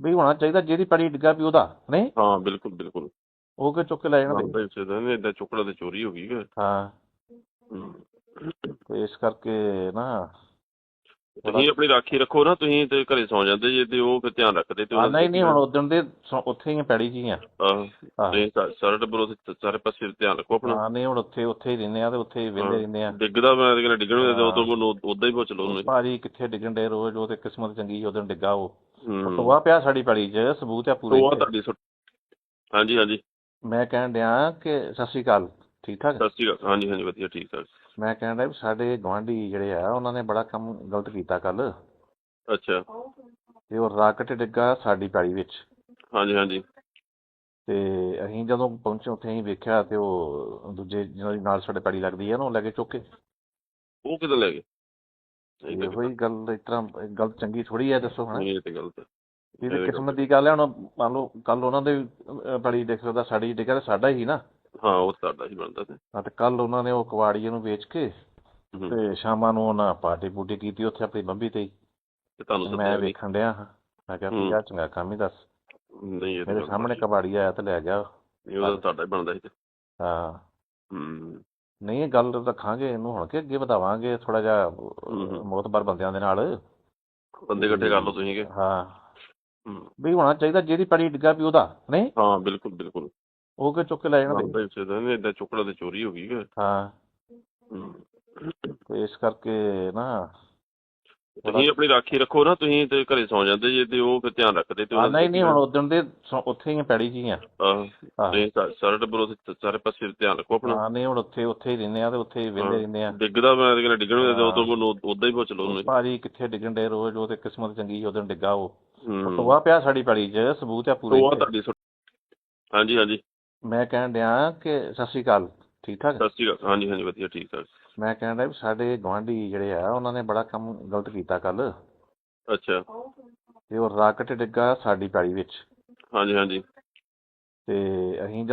ਵੀ ਹੋਣਾ ਚਾਹੀਦਾ ਜਿਹਦੀ ਪੜੀ ਡਿੱਗਾ ਵੀ ਉਹਦਾ ਨਹੀਂ? ਹਾਂ ਬਿਲਕੁਲ ਬਿਲਕੁਲ। ਉਹ ਕਿ ਚੁੱਕ ਕੇ ਲੈ ਜਾਣਾ ਬੰਦਾ ਦਾ ਨਹੀਂ ਇਦਾਂ ਚੁੱਕੜਾ ਤੇ ਚੋਰੀ ਹੋ ਗਈ ਕਿ ਹਾਂ। ਤੇ ਇਸ ਕਰਕੇ ਨਾ ਤੁਸੀਂ ਆਪਣੀ ਰਾਖੀ ਰੱਖੋ ਨਾ ਤੁਸੀਂ ਤੇ ਘਰੇ ਸੌ ਜਾਂਦੇ ਜੇ ਤੇ ਉਹ ਫਿਰ ਧਿਆਨ ਰੱਖਦੇ ਤੇ ਆ ਨਹੀਂ ਨਹੀਂ ਹੁਣ ਉਦੋਂ ਦੇ ਸੌ- ਉੱਥੇ ਹੀ ਆ, ਪੈੜੀ ਜੀ ਆ। ਹਾਂ। ਤੇ ਸਾਰਾ ਟੱਬਰ ਉਹਦੇ ਸਾਰੇ ਪਾਸੇ ਧਿਆਨ ਰੱਖੋ ਆਪਣਾ। ਹਾਂ ਨਹੀਂ ਹੁਣ ਉੱਥੇ ਉੱਥੇ ਹੀ ਰਹਿੰਦੇ ਆ ਤੇ ਉੱਥੇ ਹੀ ਵਿਹਲੇ। ਰਹਿੰਦੇ ਆ। ਡਿੱਗਦਾ ਮੈਂ ਕਹਿੰਦਾ ਡਿੱਗਣ ਦੇ। ਉਦੋਂ ਕੋਲ ਉਦਾਂ ਹੀ। ਪੁੱਛ ਲਓ ਉਹਨੂੰ। ਭਾਜੀ ਕਿੱਥੇ ਡਿੱਗਣ ਦੇ ਰੋਜ਼ ਉਹ ਤੇ ਕਿਸਮਤ ਚੰਗੀ ਸੀ ਉਦੋਂ ਡਿੱਗਾ ਉਹ। ਟੋਆ ਪਿਆ ਸਾਡੀ ਪੈੜੀ 'ਚ ਸਬੂਤ ਆ ਪੂਰੇ ਉਹ ਆ ਤੁਹਾਡੀ ਸੁੱਟ ਹਾਂਜੀ ਹਾਂਜੀ। ਮੈਂ ਕਹਿਣ ਡਿਆ ਕਿ ਸਤਿ ਸ਼੍ਰੀ ਅਕਾਲ ਠੀਕ ਠਾਕ? ਸਤਿ ਸ਼੍ਰੀ ਅਕਾਲ ਹਾਂਜੀ ਹਾਂਜੀ ਵਧੀਆ ਠੀਕ ਠਾਕ। ਮੈਂ ਕਹਿਣ ਡਿਆ ਵੀ ਸਾਡੇ ਗੁਆਂਢੀ ਜਿਹੜੇ ਆ ਉਹਨਾਂ ਨੇ ਬੜਾ ਕੰਮ ਗਲਤ ਕੀਤਾ ਕੱਲ ਅੱਛਾ। ਤੇ ਉਹ ਰਾਕਟ ਡਿੱਗਾ ਸਾਡੀ ਪੈਲੀ ਵਿੱਚ। ਹਾਂਜੀ ਹਾਂਜੀ। ਤੇ ਅਸੀਂ ਜਦੋਂ ਪਹੁੰਚੇ ਉੱਥੇ ਅਸੀਂ ਵੇਖਿਆ ਤੇ ਉਹ ਦੂਜੇ ਜਿਹਨਾਂ ਦੀ ਨਾਲ ਸਾਡੇ ਪੈਲੀ ਲੱਗਦੀ ਹੈ ਨਾ ਉਹ ਲੈ ਕੇ ਚੁੱਕ ਕੇ। ਉਹ ਕਿੱਦਾਂ ਲੈ ਗਏ? ਇਹ ਹੀ। ਗੱਲ ਇਸ ਤਰ੍ਹਾਂ ਗੱਲ ਚੰਗੀ ਥੋੜੀ ਹੈ ਦੱਸੋ ਹਨਾ। ਇਹ ਤੇ ਗਲਤ ਇਹ ਤਾਂ ਕਿਸਮਤ ਦੀ ਗੱਲ ਹੈ ਹੁਣ ਮੰਨ ਲਓ ਕੱਲ ਉਹਨਾਂ ਦੇ ਪੈਲੀ ਡਿੱਗ ਸਕਦਾ ਸਾਡੀ ਡਿੱਗਾ ਤੇ ਸਾਡਾ ਹੀ ਨਾ। ਹਾਂ ਉਹ ਤੁਹਾਡਾ ਹੀ ਬਣਦਾ ਤੇ। ਹਾਂ ਤੇ ਕੱਲ ਉਹਨਾਂ ਨੇ ਉਹ ਕਵਾੜੀਏ ਨੂੰ ਵੇਚ ਕੇ। ਤੇ ਸ਼ਾਮਾਂ ਨੂੰ ਉਹਨਾਂ ਪਾਰਟੀ ਪੂਟੀ ਕੀਤੀ ਉੱਥੇ ਆਪਣੀ ਬੰਬੀ ਤੇ ਤੁਹਾਨੂੰ ਮੈਂ ਵੇਖਣ ਡਿਆ ਹਾਂ। ਮੈਂ ਕਿਹਾ ਵੀ ਚੰਗਾ ਕੰਮ ਹੀ ਦੱਸ। ਨਹੀਂ ਇਹ ਮੇਰੇ ਸਾਹਮਣੇ ਹੈ। ਕਬਾੜੀ ਆਇਆ ਤੇ ਲੈ ਗਿਆ। ਇਹ ਉਹਦਾ ਤੁਹਾਡਾ ਹੀ ਬਣਦਾ ਸੀ ਹਾਂ। ਹੂੰ। ਨਹੀਂ ਇਹ ਗੱਲ ਰੱਖਾਂਗੇ ਇਹਨੂੰ ਹੁਣ ਕਿ ਅੱਗੇ ਵਧਾਵਾਂਗੇ ਥੋੜਾ ਜਿਹਾ। ਮੋਤਬਰ ਬੰਦਿਆਂ ਦੇ ਨਾਲ। ਬੰਦੇ ਇਕੱਠੇ ਕਰ ਲਓ ਤੁਸੀਂ ਕਿ ਹਾਂ। ਵੀ ਹੋਣਾ ਚਾਹੀਦਾ ਜਿਹਦੀ ਪੜੀ ਡਿੱਗਾ ਵੀ ਉਹਦਾ ਨਹੀਂ? ਹਾਂ ਬਿਲਕੁਲ ਬਿਲਕੁਲ। ਉਹ ਕਿ ਚੁੱਕ ਕੇ ਲੈ ਜਾਣਾ ਬੰਦਾ ਇਸੇ ਦਾ ਨਹੀਂ ਇਦਾਂ ਚੁੱਕੜਾ ਤੇ ਚੋਰੀ ਹੋ ਗਈ ਹਾਂ। ਹੂੰ। ਤੇ ਇਸ ਕਰਕੇ ਨਾ ਤੁਸੀਂ ਆਪਣੀ ਰਾਖੀ ਰੱਖੋ ਨਾ ਤੁਸੀਂ ਤੇ ਘਰੇ ਸੌ ਜਾਂਦੇ ਜੇ ਤੇ ਉਹ ਫਿਰ ਧਿਆਨ ਰੱਖਦੇ ਤੇ ਨਹੀਂ ਨਹੀਂ ਹੁਣ ਉਦੋਂ ਦੇ ਸੌ- ਉੱਥੇ ਹੀ ਪੈੜੀ ਜੀ ਆ। ਹਾਂ। ਤੇ ਸਾਰਾ ਟੱਬਰ ਸਾਰੇ ਪਾਸੇ ਧਿਆਨ ਰੱਖੋ ਆਪਣਾ। ਹਾਂ ਨਹੀਂ ਹੁਣ ਉੱਥੇ ਉੱਥੇ ਹੀ ਰਹਿੰਦੇ ਆ ਤੇ ਉੱਥੇ ਹੀ ਵਿਹਲੇ। ਰਹਿੰਦੇ ਆ। ਡਿੱਗਦਾ ਮੈਂ ਕਹਿੰਦਾ ਡਿੱਗਣ ਦੇ। ਉਦੋਂ ਕੋਲ ਉਦਾਂ ਹੀ। ਪੁੱਛ ਲਓ ਉਹਨੂੰ। ਭਾਜੀ ਕਿੱਥੇ ਡਿੱਗਣ ਦੇ ਰੋਜ਼ ਉਹ ਤੇ ਕਿਸਮਤ ਚੰਗੀ ਉਦੋਂ ਡਿੱਗਾ ਉਹ। ਹੂੰ। ਟੋਆ ਪਿਆ ਸਾਡੀ ਪੈੜੀ 'ਚ ਸਬੂਤ ਆ ਪੂਰੇ ਉਹ ਆ ਤੁਹਾਡੀ ਸੁੱਟ ਹਾਂਜੀ ਹਾਂਜੀ। ਮੈਂ ਕਹਿਣ ਡਿਆ ਕਿ ਸਤਿ ਸ਼੍ਰੀ ਅਕਾਲ। ਠੀਕ ਠਾਕ ਸਤਿ ਸ਼੍ਰੀ ਅਕਾਲ। ਹਾਂਜੀ ਹਾਂਜੀ ਵਧੀਆ ਠੀਕ ਠਾਕ। ਮੈਂ ਡਿਆ ਵੀ ਸਾਡੇ ਗੁਆਂਢੀ ਜਿਹੜੇ ਆ ਉਹਨਾਂ ਨੇ ਬੜਾ ਕੰਮ ਗਲਤ ਕੀਤਾ ਕੱਲ ਅੱਛਾ। ਤੇ ਉਹ ਰਾਕਟ ਡਿੱਗਾ ਸਾਡੀ ਪੈਲੀ ਵਿੱਚ। ਹਾਂਜੀ ਹਾਂਜੀ। ਤੇ ਅਸੀਂ ਜਦੋਂ